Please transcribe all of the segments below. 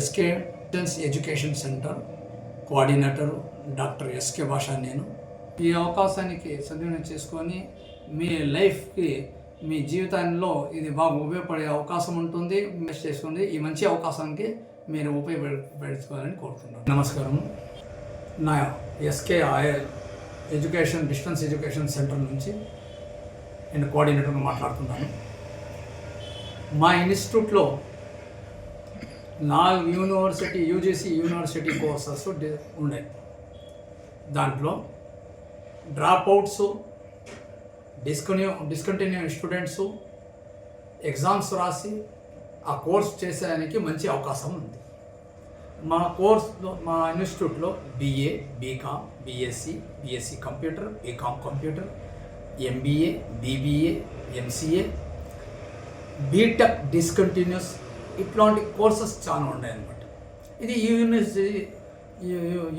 SK tense education centre coordinator doctor SK Basha నేను. ఈ అవకాశానికి సద్వినియోగం చేసుకొని మీ లైఫ్కి మీ జీవితంలో ఇది బాగా ఉపయోగపడే అవకాశం ఉంటుంది మెస్ చేసుకోండి ఈ మంచి అవకాశానికి మీరు ఉపయోగపెట్టుకోవాలని కోరుతున్నాను నమస్కారం. నా ఎస్కే ఆయల్ ఎడ్యుకేషన్ డిస్టెన్స్ ఎడ్యుకేషన్ సెంటర్ నుంచి నేను కోఆర్డినేటర్గా మాట్లాడుతున్నాను. మా ఇన్స్టిట్యూట్లో నాలుగు యూనివర్సిటీ యూజీసీ యూనివర్సిటీ కోర్సెస్ ఉన్నాయి. దాంట్లో dropouts discontinue discontinue students exams రాసి ఆ కోర్స్ చేసేదానికి మంచి అవకాశం ఉంది. మా కోర్స్లో మా ఇన్స్టిట్యూట్లో BA BCom BSc BSc computer BCom computer MBA BBA MCA BTech discontinues ఇట్లాంటి కోర్సెస్ చాలా ఉన్నాయి అనమాట ఇది university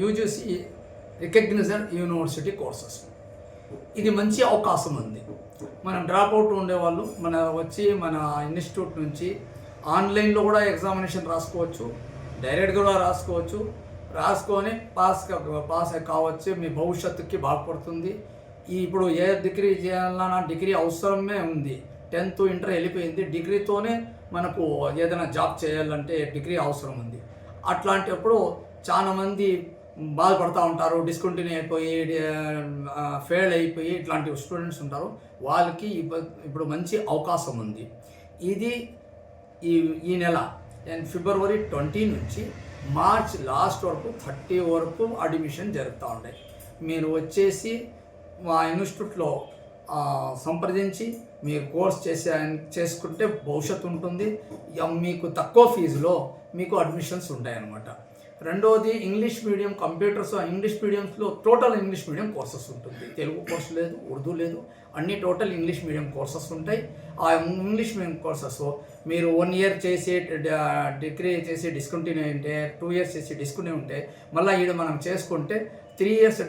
UGC recognised university courses. ఇది మంచి అవకాశం ఉంది. మనం డ్రాప్ అవుట్ ఉండేవాళ్ళు మన వచ్చి మన ఇన్స్టిట్యూట్ నుంచి ఆన్లైన్లో కూడా ఎగ్జామినేషన్ రాసుకోవచ్చు డైరెక్ట్గా కూడా రాసుకోవచ్చు. రాసుకొని పాస్ పాస్ కావచ్చు మీ భవిష్యత్తుకి బాగుపడుతుంది ఇప్పుడు ఏ డిగ్రీ చేయాలన్నా డిగ్రీ అవసరమే ఉంది. టెన్త్ ఇంటర్ వెళ్ళిపోయింది. డిగ్రీతోనే మనకు ఏదైనా జాబ్ చేయాలంటే డిగ్రీ అవసరం ఉంది. అట్లాంటప్పుడు చాలామంది బాధపడుతూ ఉంటారు. డిస్కంటిన్యూ అయిపోయి ఫెయిల్ అయిపోయి ఇట్లాంటి స్టూడెంట్స్ ఉంటారు. వాళ్ళకి ఇప్పుడు మంచి అవకాశం ఉంది. ఇది ఈ ఈ నెల అండ్ ఫిబ్రవరి ట్వంటీ నుంచి మార్చ్ లాస్ట్ వరకు థర్టీ వరకు అడ్మిషన్ జరుగుతూ ఉంటాయి మీరు వచ్చేసి మా ఇన్స్టిట్యూట్లో సంప్రదించి మీరు కోర్స్ చేసే చేసుకుంటే భవిష్యత్తు ఉంటుంది. ఇక మీకు తక్కువ ఫీజులో మీకు అడ్మిషన్స్ ఉంటాయన్నమాట. రెండవది ఇంగ్లీష్ మీడియం కంప్యూటర్స్ ఇంగ్లీష్ మీడియంస్లో టోటల్ ఇంగ్లీష్ మీడియం కోర్సెస్ ఉంటుంది. తెలుగు కోర్స్ లేదు ఉర్దూ లేదు అన్ని టోటల్ ఇంగ్లీష్ మీడియం కోర్సెస్ ఉంటాయి. ఆ ఇంగ్లీష్ మీడియం కోర్సెస్ మీరు వన్ ఇయర్ చేసి డిగ్రీ చేసి డిస్కంటిన్యూ ఉంటే టూ ఇయర్స్ చేసి డిస్కంటిన్యూ ఉంటే మళ్ళీ ఈడ మనం చేసుకుంటే three years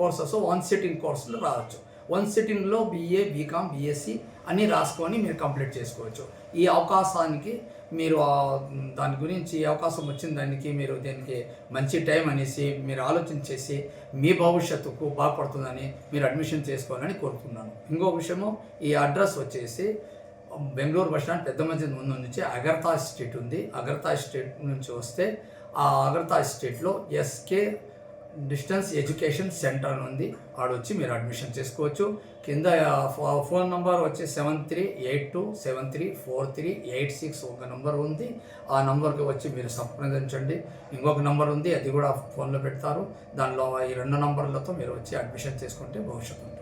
courses one sitting కోర్సులు రావచ్చు. వన్ సిట్టింగ్లో బీఏ బీకామ్ బీఎస్సీ అన్నీ రాసుకొని మీరు కంప్లీట్ చేసుకోవచ్చు. ఈ అవకాశానికి మీరు దాని గురించి ఈ అవకాశం వచ్చిన దానికి మీరు దీనికి మంచి టైం అనేసి మీరు ఆలోచన చేసి మీ భవిష్యత్తుకు బాగుపడుతుందని మీరు అడ్మిషన్ చేసుకోవాలని కోరుతున్నాను. ఇంకో విషయము ఈ అడ్రస్ వచ్చేసి బెంగళూరు బస్ స్టాండ్ పెద్ద మధ్య ముందు నుంచి అగర్తా స్ట్రీట్ ఉంది. అగర్తా స్ట్రీట్ నుంచి వస్తే ఆ అగర్తా స్ట్రీట్లో ఎస్కే డిస్టెన్స్ ఎడ్యుకేషన్ సెంటర్ అని ఉంది ఆడొచ్చి మీరు అడ్మిషన్ చేసుకోవచ్చు. కింద ఫోన్ నంబర్ వచ్చి seven three eight two seven three four three eight six ఒక నంబర్ ఉంది. ఆ నంబర్కి వచ్చి మీరు సంప్రదించండి. ఇంకొక నంబర్ ఉంది అది కూడా ఫోన్లో పెడతారు. దానిలో ఈ రెండు నంబర్లతో మీరు వచ్చి అడ్మిషన్ చేసుకుంటే భవిష్యత్తు ఉంటుంది.